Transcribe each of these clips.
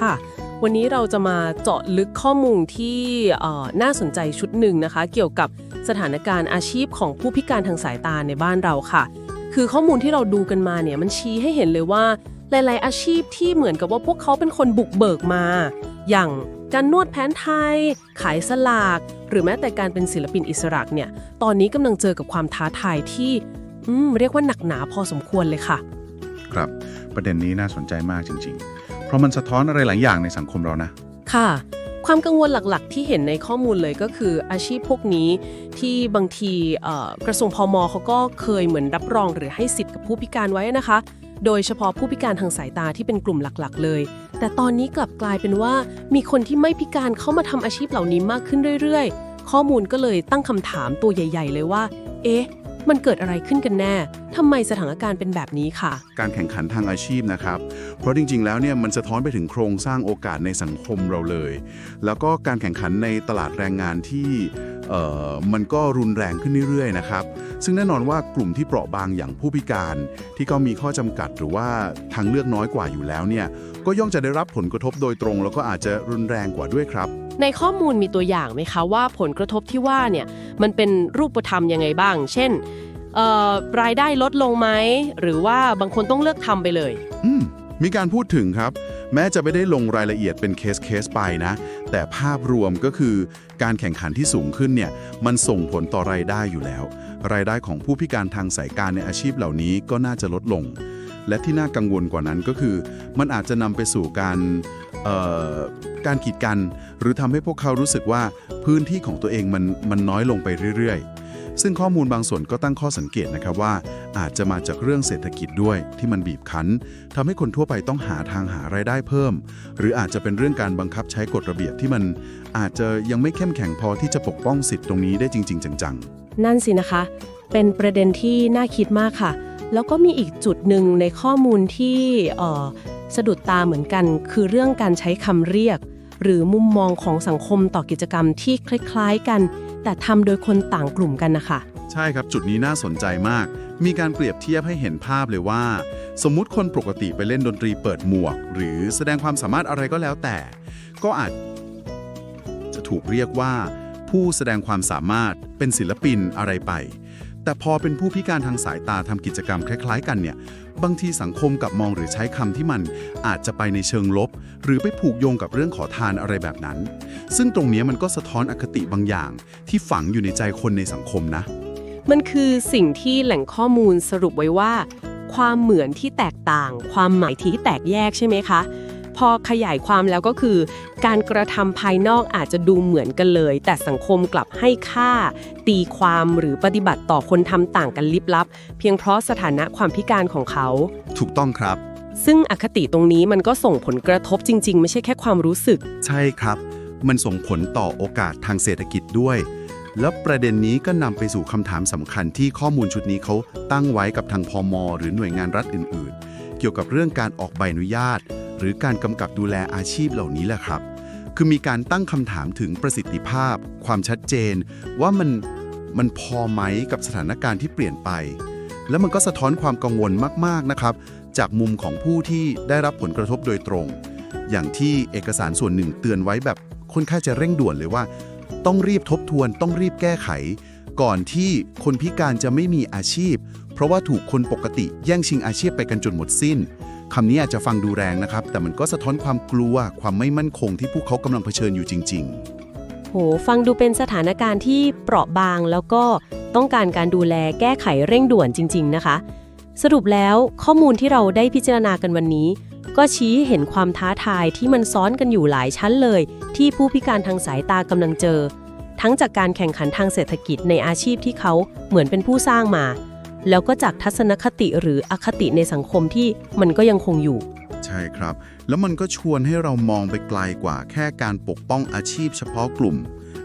ค่ะ วันนี้เราจะมาเจาะลึกข้อมูลที่น่าสนใจชุดหนึ่งนะคะ เกี่ยวกับสถานการณ์อาชีพของผู้พิการทางสายตาในบ้านเราค่ะ คือข้อมูลที่เราดูกันมาเนี่ยมันชี้ให้เห็นเลยว่า หลาย ๆ อาชีพที่เหมือนกับว่าพวกเขาเป็นคนบุกเบิกมา อย่างการนวดแผนไทย ขายสลาก หรือแม้แต่การเป็นศิลปินอิสระเนี่ย ตอนนี้กำลังเจอกับความท้าทายที่เรียกว่าหนักหนาพอสมควรเลยค่ะ ครับ ประเด็นนี้น่าสนใจมากจริง ๆ เพราะมันสะท้อนอะไรหลายอย่างในสังคมเรานะ ค่ะ ความกังวลหลักๆ ที่เห็นในข้อมูลเลยก็คืออาชีพพวกนี้ที่บางทีกระทรวงพมเขาก็เคยเหมือนรับรองหรือให้สิทธิ์กับผู้พิการไว้นะคะ โดยเฉพาะผู้พิการทางสายตาที่เป็นกลุ่มหลักๆ เลย แต่ตอนนี้กลับกลายเป็นว่ามีคนที่ไม่พิการเข้ามาทำอาชีพเหล่านี้มากขึ้นเรื่อยๆ ข้อมูลก็เลยตั้งคำถามตัวใหญ่ ๆ เลยว่า เอ๊ะ มันเกิดอะไรขึ้นกันแน่ทำไมสถานการณ์เป็นแบบนี้ค่ะ การแข่งขันทางอาชีพนะครับ เพราะจริง ๆ แล้วเนี่ยมันสะท้อนไปถึงโครงสร้างโอกาสในสังคมเราเลย แล้วก็การแข่งขันในตลาดแรงงานที่เอ่อมันก็รุนแรงขึ้นเรื่อยๆนะครับ ซึ่งแน่นอนว่ากลุ่มที่เปราะบางอย่างผู้พิการ ที่เขามีข้อจำกัดหรือว่าทางเลือกน้อยกว่าอยู่แล้วเนี่ยก็ย่อมจะได้รับผลกระทบโดยตรง แล้วก็อาจจะรุนแรงกว่าด้วยครับ ในข้อมูลมีตัวอย่างไหมคะว่าผลกระทบที่ว่าเนี่ยมันเป็นรูปธรรมยังไงบ้าง เช่นรายได้ลดลงไหมหรือว่าบางคนต้องเลิกทำไปเลย อืมมีการพูดถึงครับ แม้จะไม่ได้ลงรายละเอียดเป็นเคสเคสไปนะ แต่ภาพรวมก็คือการแข่งขันที่สูงขึ้นเนี่ยมันส่งผลต่อรายได้อยู่แล้ว รายได้ของผู้พิการทางสายการในอาชีพเหล่านี้ก็น่าจะลดลง และที่น่ากังวลกว่านั้นก็คือ มันอาจจะนำไปสู่การ การกีดกัน หรือทำให้พวกเขารู้สึกว่าพื้นที่ของตัวเองมันมันน้อยลงไปเรื่อยๆ ซึ่งข้อมูลบางส่วนก็ตั้งข้อสังเกตนะครับว่า อาจจะมาจากเรื่องเศรษฐกิจด้วยที่มันบีบคั้นทำให้คนทั่วไปต้องหาทางหารายได้เพิ่ม หรืออาจจะเป็นเรื่องการบังคับใช้กฎระเบียบที่มันอาจจะยังไม่เข้มแข็งพอที่จะปกป้องสิทธิ์ตรงนี้ได้จริง ๆ จังๆ นั่นสินะคะ เป็นประเด็นที่น่าคิดมากค่ะ แล้วก็มีอีกจุดหนึ่งในข้อมูลที่ออสะดุดตาเหมือนกัน คือเรื่องการใช้คำเรียก หรือมุมมองของสังคมต่อกิจกรรมที่คล้ายๆกัน แต่ทำโดยคนต่างกลุ่มกันนะคะ ใช่ครับจุดนี้น่าสนใจมาก มีการเปรียบเทียบให้เห็นภาพเลยว่า สมมุติคนปกติไปเล่นดนตรีเปิดหมวก หรือแสดงความสามารถอะไรก็แล้วแต่ ก็อาจจะถูกเรียกว่า ผู้แสดงความสามารถเป็นศิลปินอะไรไป แต่พอเป็นผู้พิการทางสายตาทำกิจกรรมคล้าย ๆ กันเนี่ยบางทีสังคมกับมองหรือใช้คำที่มันอาจจะไปในเชิงลบ หรือไปผูกโยงกับเรื่องขอทานอะไรแบบนั้น ซึ่งตรงนี้มันก็สะท้อนอคติบางอย่าง ที่ฝังอยู่ในใจคนในสังคมนะ มันคือสิ่งที่แหล่งข้อมูลสรุปไว้ว่า ความเหมือนที่แตกต่าง ความหมายที่แตกแยกใช่ไหมคะ พอขยายความแล้วก็คือ การกระทำภายนอกอาจจะดูเหมือนกันเลย แต่สังคมกลับให้ค่า ตีความหรือปฏิบัติต่อคนทำต่างกันลิบลับ เพียงเพราะสถานะความพิการของเขา ถูกต้องครับ ซึ่งอคติตรงนี้มันก็ส่งผลกระทบจริง ๆ ไม่ใช่แค่ความรู้สึก ใช่ครับ มันส่งผลต่อโอกาสทางเศรษฐกิจด้วย แล้วประเด็นนี้ก็นำไปสู่คำถามสำคัญที่ข้อมูลชุดนี้เขาตั้งไว้กับทางพมหรือหน่วยงานรัฐอื่น ๆ เกี่ยวกับเรื่องการออกใบอนุญาต หรือการกำกับดูแลอาชีพเหล่านี้แหละครับ คือมีการตั้งคำถามถึงประสิทธิภาพ ความชัดเจน ว่ามันมันพอไหมกับสถานการณ์ที่เปลี่ยนไป แล้วมันก็สะท้อนความกังวลมาก ๆ นะครับ จากมุมของผู้ที่ได้รับผลกระทบโดยตรง อย่างที่เอกสารส่วนหนึ่งเตือนไว้แบบค่อนข้างจะเร่งด่วนเลยว่า ต้องรีบทบทวนต้องรีบแก้ไข ก่อนที่คนพิการจะไม่มีอาชีพ เพราะว่าถูกคนปกติแย่งชิงอาชีพไปกันจนหมดสิ้น คำนี้อาจจะฟังดูแรงนะครับ แต่มันก็สะท้อนความกลัวความไม่มั่นคงที่พวกเขากำลังเผชิญอยู่จริงๆโห ฟังดูเป็นสถานการณ์ที่เปราะบางแล้วก็ต้องการการดูแลแก้ไขเร่งด่วนจริง ๆ นะคะ สรุปแล้วข้อมูลที่เราได้พิจารณากันวันนี้ ก็ชี้เห็นความท้าทายที่มันซ้อนกันอยู่หลายชั้นเลย ที่ผู้พิการทางสายตากำลังเจอ ทั้งจากการแข่งขันทางเศรษฐกิจในอาชีพที่เขาเหมือนเป็นผู้สร้างมา แล้วก็จากทัศนคติหรืออคติในสังคมที่มันก็ยังคงอยู่ ใช่ครับ แล้วมันก็ชวนให้เรามองไปไกลกว่าแค่การปกป้องอาชีพเฉพาะกลุ่ม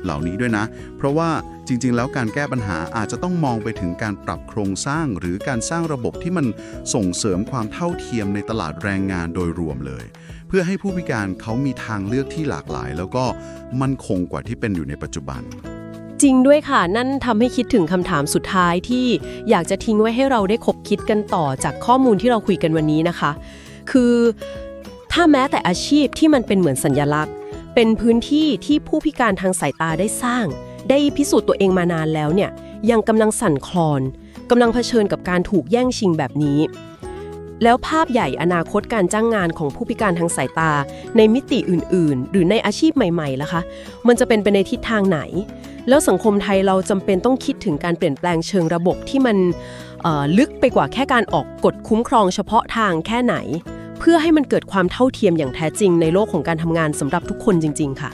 เหล่านี้ด้วยนะ เพราะว่าจริง ๆ แล้วการแก้ปัญหาอาจจะต้องมองไปถึงการปรับโครงสร้าง หรือการสร้างระบบที่มันส่งเสริมความเท่าเทียมในตลาดแรงงานโดยรวมเลย เพื่อให้ผู้พิการเขามีทางเลือกที่หลากหลาย แล้วก็มั่นคงกว่าที่เป็นอยู่ในปัจจุบัน จริงด้วยค่ะ นั่นทำให้คิดถึงคำถามสุดท้ายที่อยากจะทิ้งไว้ให้เราได้คบคิดกันต่อจากข้อมูลที่เราคุยกันวันนี้นะคะ คือถ้าแม้แต่อาชีพที่มันเป็นเหมือนสัญญลักษณ์ เป็นพื้นที่ที่ผู้พิการทางสายตาได้สร้าง ได้พิสูจน์ตัวเองมานานแล้วเนี่ยยังกำลังสั่นคลอนกำลังเผชิญกับการถูกแย่งชิงแบบนี้ แล้วภาพใหญ่อนาคตการจ้างงานของผู้พิการทางสายตา ในมิติอื่น ๆ หรือในอาชีพใหม่ๆล่ะคะ มันจะเป็นไปในทิศทางไหน แล้วสังคมไทยเราจำเป็นต้องคิดถึงการเปลี่ยนแปลงเชิงระบบที่มันลึกไปกว่าแค่การออกกฎคุ้มครองเฉพาะทางแค่ไหน เพื่อให้มันเกิดความเท่าเทียมอย่างแท้จริงในโลกของการทำงานสำหรับทุกคนจริง ๆ ค่ะ